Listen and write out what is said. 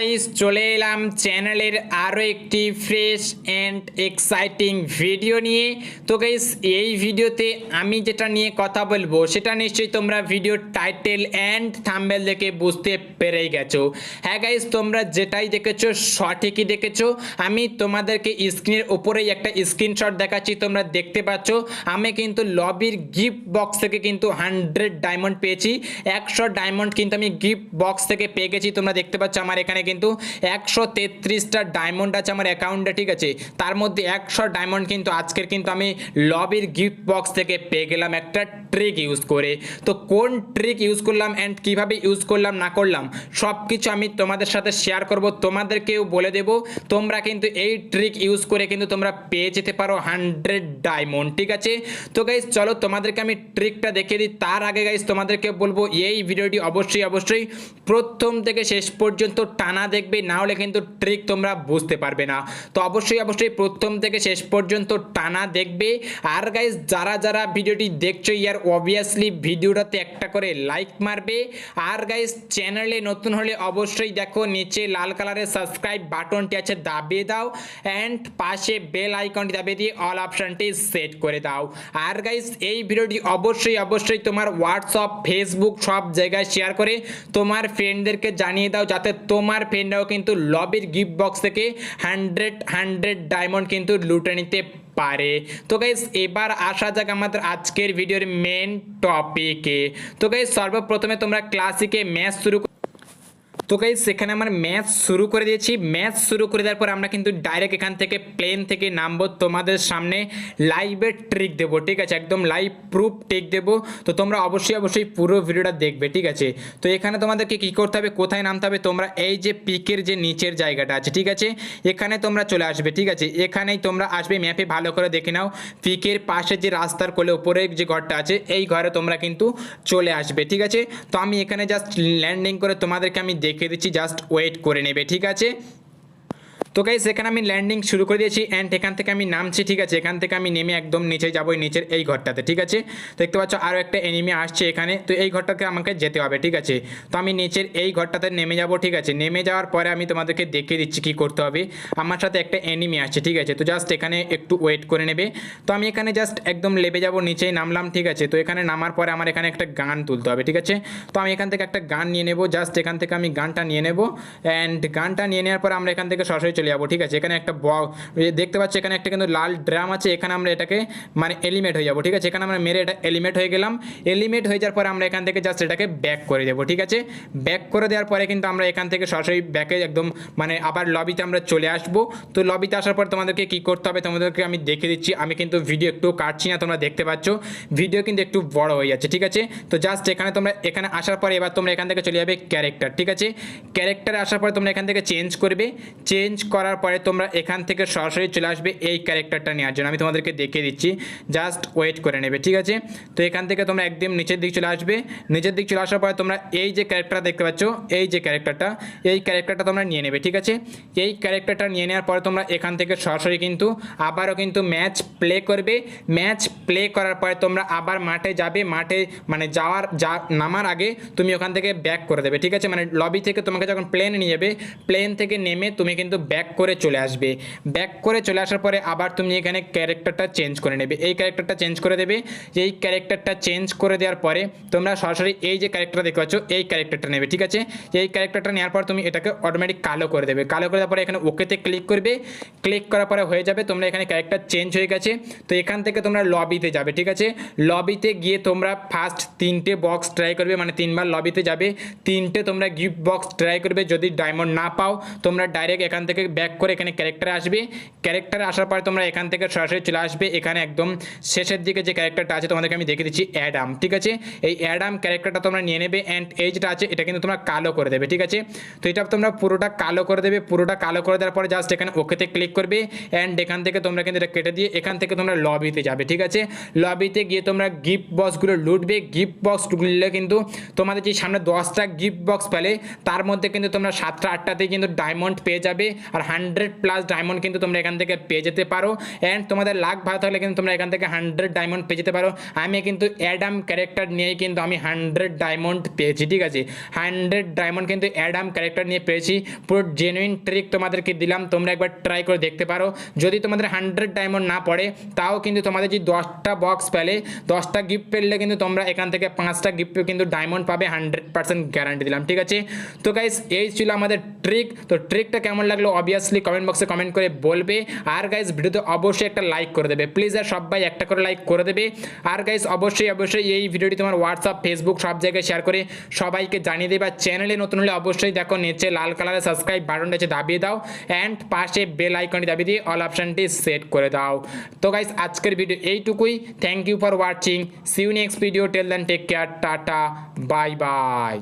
Guys চলে এলাম চ্যানেলের আরও একটি ফ্রেশ অ্যান্ড এক্সাইটিং ভিডিও নিয়ে। তো গাইস এই ভিডিওতে আমি যেটা নিয়ে কথা বলব, সেটা নিশ্চয়ই তোমরা ভিডিও টাইটেল অ্যান্ড থাম্বেল দেখে বুঝতে পেরেই গেছো। হ্যাঁ গাইস তোমরা যেটাই দেখেছ, সঠিকই দেখেছ। আমি তোমাদেরকে স্ক্রিনের উপরেই একটা স্ক্রিনশট দেখাচ্ছি, তোমরা দেখতে পাচ্ছ। আমি কিন্তু লবির গিফট বক্স থেকে কিন্তু হান্ড্রেড ডায়মন্ড পেয়েছি। একশো ডায়মন্ড কিন্তু আমি গিফট বক্স থেকে পেয়ে গেছি, তোমরা দেখতে পাচ্ছ আমার এখানে কিন্তু একশো তেত্রিশটা ডায়মন্ড আছে আমার অ্যাকাউন্টে ঠিক আছে? তার মধ্যে একশো ডায়মন্ড কিন্তু আজকের কিন্তু আমি লবির গিফট বক্স থেকে পেয়ে গেলাম একটা ট্রিক ইউজ করে। তো কোন ট্রিক ইউজ করলাম অ্যান্ড কীভাবে ইউজ করলাম, না করলাম সব কিছু আমি তোমাদের সাথে শেয়ার করব। তোমাদেরকেও বলে দেব, তোমরা কিন্তু এই ট্রিক ইউজ করে কিন্তু তোমরা পেয়ে যেতে পারো হান্ড্রেড ডায়মন্ড ঠিক আছে? তো গাইজ চলো তোমাদেরকে আমি ট্রিকটা দেখিয়ে দিই। তার আগে গাইজ তোমাদেরকে বলব, এই ভিডিওটি অবশ্যই অবশ্যই প্রথম থেকে শেষ পর্যন্ত টানা দেখবে, না হলে কিন্তু ট্রিক তোমরা বুঝতে পারবে না। তো অবশ্যই অবশ্যই প্রথম থেকে শেষ পর্যন্ত টানা দেখবে। আর গাইজ যারা যারা ভিডিওটি দেখছ, ইয়ার অবভিয়াসলি ভিডিওটাতে একটা করে লাইক মারবে। আর গাইস চ্যানেলে নতুন হলে অবশ্যই দেখো, নিচে লাল কালারের সাবস্ক্রাইব বাটনটি আছে, দাবিয়ে দাও। অ্যান্ড পাশে বেল আইকনটি দাবিয়ে দিয়ে অল অপশনটি সেট করে দাও। আর গাইস এই ভিডিওটি অবশ্যই অবশ্যই তোমার হোয়াটসঅ্যাপ ফেসবুক সব জায়গায় শেয়ার করে তোমার ফ্রেন্ডদেরকে জানিয়ে দাও, যাতে তোমার ফ্রেন্ডরাও কিন্তু লবির গিফট বক্স থেকে হান্ড্রেড হান্ড্রেড ডায়মন্ড কিন্তু লুটে নিতে পারে। তো গাইস এবার আসা যাক আমাদের আজকের ভিডিওর মেন টপিকে তো গাইস সর্বপ্রথমে তোমরা ক্লাসিকে ম্যাচ শুরু তো গাইজ সেখানে আমার ম্যাচ শুরু করে দিয়েছি। ম্যাচ শুরু করে দেওয়ার পর আমরা কিন্তু ডাইরেক্ট এখান থেকে প্লেন থেকে নামবো তোমাদের সামনে। লাইভের ট্রিক দেবো, ঠিক আছে? একদম লাইভ প্রুফ ট্রিক দেবো। তো তোমরা অবশ্যই অবশ্যই পুরো ভিডিওটা দেখবে, ঠিক আছে? তো এখানে তোমাদেরকে কী করতে হবে? কোথায় নামতে হবে? তোমরা এই যে পিকের যে নিচের জায়গাটা আছে, ঠিক আছে? এখানে তোমরা চলে আসবে, ঠিক আছে? এখানেই তোমরা আসবে ম্যাপে ভালো করে দেখে নাও। পিকের পাশে যে রাস্তার কোলে উপরে যে ঘরটা আছে, এই ঘরে তোমরা কিন্তু চলে আসবে, ঠিক আছে? তো আমি এখানে জাস্ট ল্যান্ডিং করে তোমাদেরকে আমি দেখিয়ে দিচ্ছি জাস্ট ওয়েট করে নেবে ঠিক আছে? তো গাইস এখানে আমি ল্যান্ডিং শুরু করে দিয়েছি অ্যান্ড এখান থেকে আমি নামছি, ঠিক আছে? এখান থেকে আমি নেমে একদম নিচে যাব নিচের এই ঘরটাতে, ঠিক আছে? দেখতে পাচ্ছ আরও একটা এনিমি আসছে এখানে, তো এই ঘরটাকে আমাকে যেতে হবে, ঠিক আছে? তো আমি নিচের এই ঘরটাতে নেমে যাব, ঠিক আছে? নেমে যাওয়ার পরে আমি তোমাদেরকে দেখিয়ে দিচ্ছি কী করতে হবে। আমার সাথে একটা এনিমি আসছে, ঠিক আছে? তো জাস্ট এখানে একটু ওয়েট করে নেবে। তো আমি এখানে জাস্ট একদম লেবে যাব, নিচেই নামলাম, ঠিক আছে? তো এখানে নামার পরে আমার এখানে একটা গান তুলতে হবে, ঠিক আছে? তো আমি এখান থেকে একটা গান নিয়ে নেব জাস্ট এখান থেকে আমি গানটা নিয়ে নেব। অ্যান্ড গানটা নিয়ে নেওয়ার পর আমরা এখান থেকে সরাসরি চলে যাব, ঠিক আছে? এখানে একটা দেখতে পাচ্ছি, এখানে একটা কিন্তু লাল ড্রাম আছে, এখানে আমরা এটাকে মানে এলিমেট হয়ে যাব, ঠিক আছে? এখানে আমরা মেরে এটা এলিমেট হয়ে গেলাম। এলিমেট হয়ে যাওয়ার পরে আমরা এখান থেকে জাস্ট এটাকে ব্যাক করে দেবো, ঠিক আছে? ব্যাক করে দেওয়ার পরে কিন্তু আমরা এখান থেকে সরাসরি ব্যাকে একদম মানে আবার লবিতে আমরা চলে আসব। তো লবিতে আসার পর তোমাদেরকে কী করতে হবে, তোমাদেরকে আমি দেখে দিচ্ছি। আমি কিন্তু ভিডিও একটু কাটছি না, তোমরা দেখতে পাচ্ছ। ভিডিও কিন্তু একটু বড় হয়ে যাচ্ছে, ঠিক আছে? তো জাস্ট এখানে তোমরা, এখানে আসার পরে এবার তোমরা এখান থেকে চলে যাবে ক্যারেক্টার ঠিক আছে? ক্যারেক্টারে আসার পরে তোমরা এখান থেকে চেঞ্জ করবে। চেঞ্জ করার পরে তোমরা এখান থেকে সরাসরি চলে আসবে এই ক্যারেক্টারটা নেওয়ার জন্য। আমি তোমাদেরকে দেখিয়ে দিচ্ছি। জাস্ট ওয়েট করে নেবে, ঠিক আছে? তো এখান থেকে তোমরা একদম নিচের দিক চলে আসবে। নিচের দিক চলে আসার পরে তোমরা এই যে ক্যারেক্টারটা দেখতে পাচ্ছ, এই যে ক্যারেক্টারটা, এই ক্যারেক্টারটা তোমরা নিয়ে নেবে, ঠিক আছে? এই ক্যারেক্টারটা নিয়ে নেওয়ার পরে তোমরা এখান থেকে সরাসরি কিন্তু আবারও কিন্তু ম্যাচ প্লে করবে। ম্যাচ প্লে করার পরে তোমরা আবার মাঠে যাবে। মাঠে মানে যাওয়ার, যা, নামার আগে তুমি ওখান থেকে ব্যাক করে দেবে, ঠিক আছে? মানে লবি থেকে তোমাকে যখন প্লেন নিয়ে যাবে প্লেন থেকে নেমে তুমি কিন্তু ব্যাক করে চলে আসবে। ব্যাক করে চলে আসার পরে আবার তুমি এখানে ক্যারেক্টারটা চেঞ্জ করে নেবে। এই ক্যারেক্টারটা চেঞ্জ করে দেবে। এই ক্যারেক্টারটা চেঞ্জ করে দেওয়ার পরে তোমরা সরাসরি এই যে ক্যারেক্টার দেখতে পাচ্ছ, এই ক্যারেক্টারটা নেবে, ঠিক আছে? এই ক্যারেক্টারটা নেওয়ার পর তুমি এটাকে অটোমেটিক কালো করে দেবে। কালো করে দেওয়ার পরে এখানে ওকেতে ক্লিক করবে। ক্লিক করার পরে হয়ে যাবে তোমরা এখানে ক্যারেক্টার চেঞ্জ হয়ে গেছে। তো এখান থেকে তোমরা লবিতে যাবে, ঠিক আছে? লবিতে গিয়ে তোমরা ফার্স্ট তিনটে বক্স ট্রাই করবে মানে তিনবার লবিতে যাবে। তিনটে তোমরা গিফট বক্স ট্রাই করবে। যদি ডায়মন্ড না পাও, তোমরা ডাইরেক্ট এখান থেকে ব্যাক করে এখানে ক্যারেক্টারে আসবে। ক্যারেক্টারে আসার পরে তোমরা এখান থেকে সরাসরি চলে আসবে। এখানে একদম শেষের দিকে যে ক্যারেক্টারটা আছে তোমাদেরকে আমি দেখে দিচ্ছি অ্যাডাম ঠিক আছে? এই অ্যাডাম ক্যারেক্টারটা তোমরা নিয়ে নেবে অ্যান্ড এই যেটা আছে, এটা কিন্তু তোমরা কালো করে দেবে, ঠিক আছে? তো এটা তোমরা পুরোটা কালো করে দেবে, পুরোটা কালো করে দেওয়ার পরে জাস্ট এখানে ওকেতে ক্লিক করবে অ্যান্ড এখান থেকে তোমরা কিন্তু এটা কেটে দিয়ে এখান থেকে তোমরা লবিতে যাবে, ঠিক আছে? লবিতে গিয়ে তোমরা গিফট বক্সগুলো লুটবে। গিফট বক্স লুটলে কিন্তু তোমাদের যে সামনে দশটা গিফট বক্স পেলে তার মধ্যে কিন্তু তোমরা সাতটা আটটাতেই কিন্তু ডায়মন্ড পেয়ে যাবে। আর আর হান্ড্রেড প্লাস ডায়মন্ড কিন্তু তোমরা এখান থেকে পেয়ে যেতে পারো। অ্যান্ড তোমাদের লাখ ভালো থাকলে কিন্তু তোমরা এখান থেকে হান্ড্রেড ডায়মন্ড পেয়ে যেতে পারো। আমি কিন্তু অ্যাডাম ক্যারেক্টার নিয়েই কিন্তু আমি হান্ড্রেড ডায়মন্ড পেয়েছি, ঠিক আছে? হান্ড্রেড ডায়মন্ড কিন্তু অ্যাডাম ক্যারেক্টার নিয়ে পেয়েছি। পুরো জেনুইন ট্রিক তোমাদেরকে দিলাম, তোমরা একবার ট্রাই করে দেখতে পারো। যদি তোমাদের হান্ড্রেড ডায়মন্ড না পড়ে, তাও কিন্তু তোমাদের যে দশটা বক্স পেলে, দশটা গিফট পেলে কিন্তু তোমরা এখান থেকে পাঁচটা গিফট কিন্তু ডায়মন্ড পাবে হান্ড্রেড পার্সেন্ট গ্যারান্টি দিলাম, ঠিক আছে? তো গাইস এই ছিল আমাদের ট্রিক তো ট্রিকটা কেমন লাগল? অবভিয়াসলি কমেন্ট বক্সে কমেন্ট করে বলবে। আর গাইস ভিডিওতে অবশ্যই একটা লাইক করে দেবে। প্লিজ আর সবাই একটা করে লাইক করে দেবে। আর গাইস অবশ্যই অবশ্যই এই ভিডিওটি তোমার হোয়াটসঅ্যাপ ফেসবুক সব জায়গায় শেয়ার করে সবাইকে জানিয়ে দেবে। আর চ্যানেলে নতুন হলে অবশ্যই দেখো, নিচে লাল কালারের সাবস্ক্রাইব বাটনটা আছে দাবিয়ে দাও। অ্যান্ড পাশে বেল আইকনটি দাবিয়ে দিয়ে অল অপশানটি সেট করে দাও। তো গাইস আজকের ভিডিও এইটুকুই। Thank you for watching see you next video till then take care tata. Bye bye